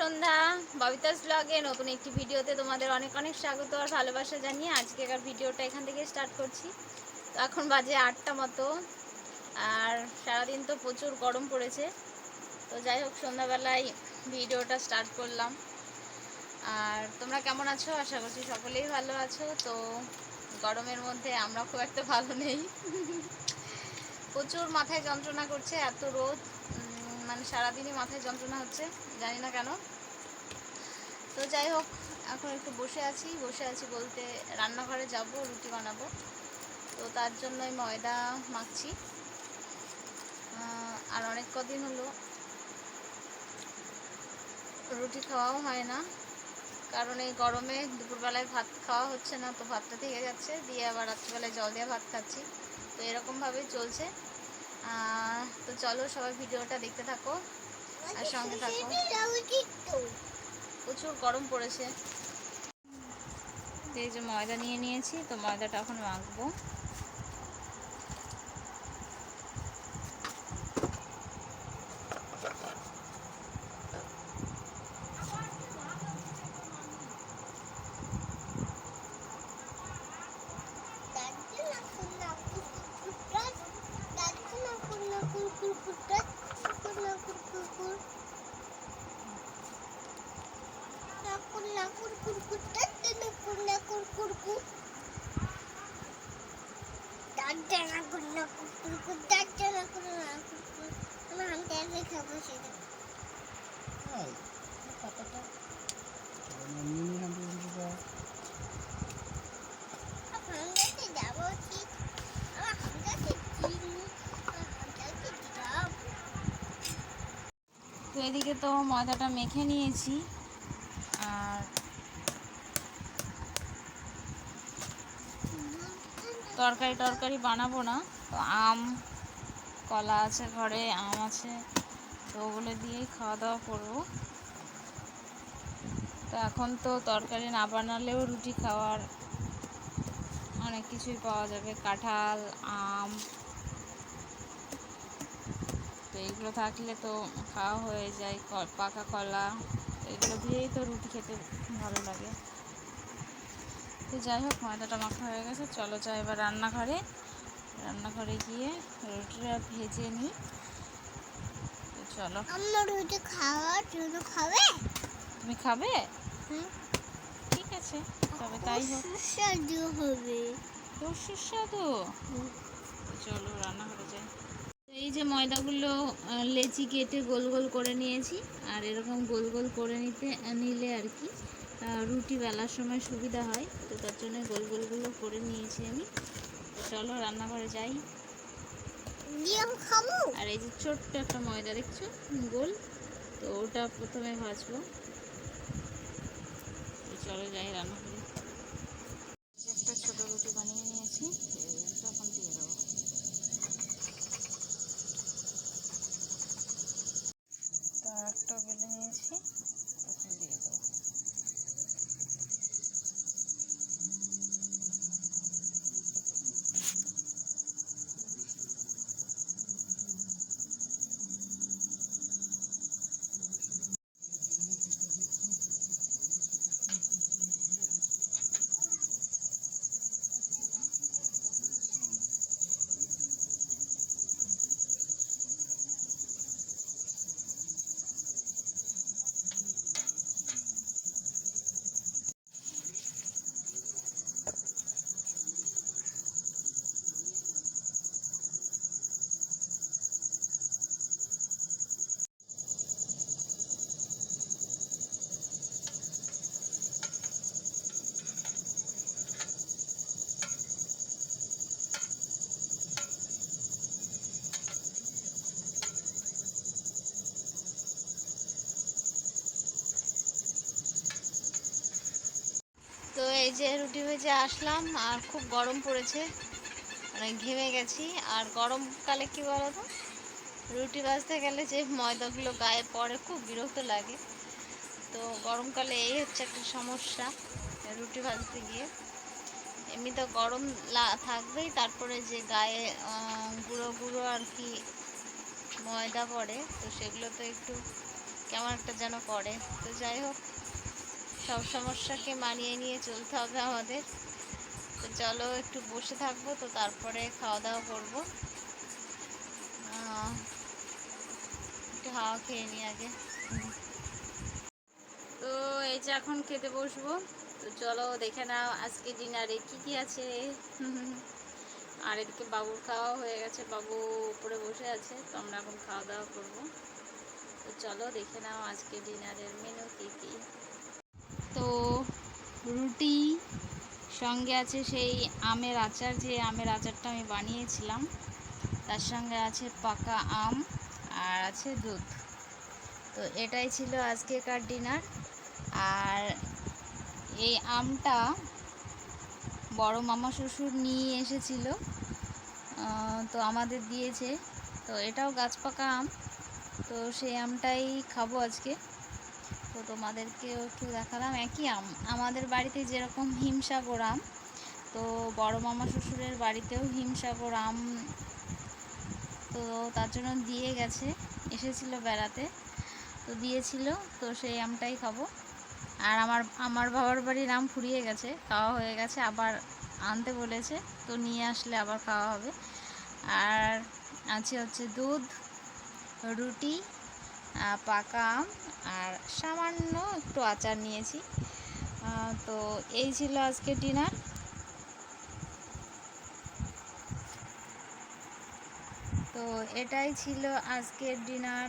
সন্ধ্যা। ববিতাস ব্লগে নতুন একটি ভিডিওতে তোমাদের অনেক অনেক স্বাগত আর ভালোবাসা জানিয়ে আজকেকার ভিডিওটা এখান থেকে স্টার্ট করছি। তো এখন বাজে আটটা মতো আর সারাদিন তো প্রচুর গরম পড়েছে। তো যাই হোক, সন্ধ্যাবেলায় ভিডিওটা স্টার্ট করলাম। আর তোমরা কেমন আছো? আশা করছি সকলেই ভালো আছো। তো গরমের মধ্যে আমরা খুব একটা ভালো নেই। প্রচুর মাথায় যন্ত্রণা করছে, এত রোদ। মানে সারাদিনই মাথায় যন্ত্রণা হচ্ছে, জানি না কেন। তো যাই হোক, এখন একটু বসে আছি। বসে আছি বলতে রান্নাঘরে যাব, রুটি বানাবো। তো তার জন্যই ময়দা মাখছি। আর অনেক কদিন হলো রুটি খাওয়াও হয় না। কারণ এই গরমে দুপুরবেলায় ভাত খাওয়া হচ্ছে না, তো ভাতটা থেকে যাচ্ছে। দিয়ে আবার রাত্রিবেলায় জল দিয়ে ভাত খাচ্ছি। তো এরকমভাবেই চলছে। তো চলো সবাই ভিডিওটা দেখতে থাকো আর সঙ্গে থাকো। প্রচুর গরম পড়েছে। এই যে ময়দা নিয়ে নিয়েছি, তো ময়দাটা এখন মাখবো খাব সেটা তাই পাতাটা চলো নামিয়ে নিই এখান থেকে কিছুটা হামদাকে যাব ঠিক আমার হামদাকে চিনি আমার হামদাকে যাব তো এদিকে তো ময়দাটা মেখে নিয়েছি। আর তরকারি টরকারি বানাবো না। তো আম, কলা আছে ঘরে, আম আছে, তো ওগুলো দিয়েই খাওয়া দাওয়া করব। তো এখন তো তরকারি না বানালেও রুটি খাওয়ার অনেক কিছুই পাওয়া যাবে। কাঁঠাল, আম তো এইগুলো থাকলে তো খাওয়া হয়ে যায় পাকা কলা এগুলো দিয়েই তো রুটি খেতে ভালো লাগে। তো যাই হোক ময়দাটা মাখা হয়ে গেছে। চলো যাই এবার রান্নাঘরে। রান্নাঘরে গিয়ে রুটিটা ভেজে নিই। তো চলো। আমার রুটি খাওয়ার জন্য খাবে? তুমি খাবে? হুম। ঠিক আছে তবে তাই হোক। সুস্বাদু হবে। সুস্বাদু। চলো রান্নাঘরে যাই। যে ময়দাগুলো লেচি কেটে গোল গোল করে নিয়েছি। আর এরকম গোল গোল করে নিতে নিলে আর কি রুটি বেলার সময় সুবিধা হয়। তো তার জন্য গোল গোলগুলো করে নিয়েছি আমি। তো চলো রান্নাঘরে যাই। আর এই যে ছোট্ট একটা ময়দা দেখছ? গোল। তো ওটা প্রথমে ভাজবো। চলো যাই রান্নাঘরে একটা ছোট রুটি বানিয়ে নিয়েছি এটা এখন দিয়ে দেবো তো আর একটা বেলে নিয়েছি এখন দিয়ে দেবো তো এই যে রুটি ভেজে আসলাম, আর খুব গরম পড়েছে। মানে ঘেমে গেছি। আর গরমকালে কী বলো তো রুটি ভাজতে গেলে যে ময়দাগুলো গায়ে পড়ে, খুব বিরক্ত লাগে। তো গরমকালে এই হচ্ছে একটা সমস্যা, রুটি ভাজতে গিয়ে। এমনি তো গরম থাকবেই, তারপরে যে গায়ে গুঁড়ো গুঁড়ো আর কি ময়দা পড়ে, তো সেগুলো তো একটু কেমন একটা যেন করে তো যাই হোক সব সমস্যাকে মানিয়ে নিয়ে চলতে হবে আমাদের। তো চলো একটু বসে থাকব, তো তারপরে খাওয়া দাওয়া করব একটু হাওয়া খেয়ে নিই আগে। তো এই যে এখন খেতে বসবো। তো চলো দেখে নাও আজকে ডিনারে কি কি আছে। আর এদিকে বাবুর খাওয়া হয়ে গেছে, বাবু উপরে বসে আছে, তো আমরা এখন খাওয়া দাওয়া করব। তো চলো দেখে নাও আজকে ডিনারের মেনু কি কি। তো রুটি সঙ্গে আছে সেই আমের আচার, যে আমের আচারটা আমি বানিয়েছিলাম, তার সঙ্গে আছে পাকা আম আর আছে দুধ। তো এটাই ছিল আজকেকার ডিনার। আর এই আমটা বড় মামা শ্বশুর নিয়ে এসেছিল তো আমাদের দিয়েছে। তো এটাও গাছ পাকা আম, তো সেই আমটাই খাব আজকে। তো তোমাদেরকেও একটু দেখালাম। একই আম, আমাদের বাড়িতে যেরকম হিমসাগর আম, তো বড় মামা শ্বশুরের বাড়িতেও হিমসাগর আম, তো তার জন্য দিয়ে গেছে, এসেছিল বেড়াতে, তো দিয়েছিল, তো সেই আমটাই খাব। আর আমার আমার বাবার বাড়ির আম ফুরিয়ে গেছে, খাওয়া হয়ে গেছে, আবার আনতে বলেছে, তো নিয়ে আসলে আবার খাওয়া হবে। আর আছে হচ্ছে দুধ, রুটি পাকা আম আর সামান্য একটু আচার নিয়েছি। তো এই ছিল আজকে ডিনার। তো এটাই ছিল আজকের ডিনার।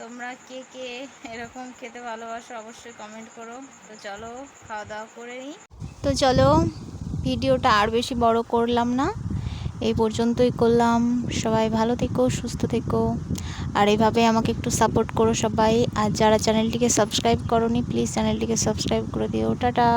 তোমরা কে কে এরকম খেতে ভালোবাসো অবশ্যই কমেন্ট করো। তো চলো খাওয়া দাওয়া করে নিই। তো চলো, ভিডিওটা আর বেশি বড় করলাম না। এই পর্যন্তই করলাম। সবাই ভালো থেকো, সুস্থ থেকো। আর এইভাবে আমাকে একটু সাপোর্ট করো সবাই। আর যারা চ্যানেলটিকে সাবস্ক্রাইব করনি প্লিজ চ্যানেলটিকে সাবস্ক্রাইব করে দিও। টাটা!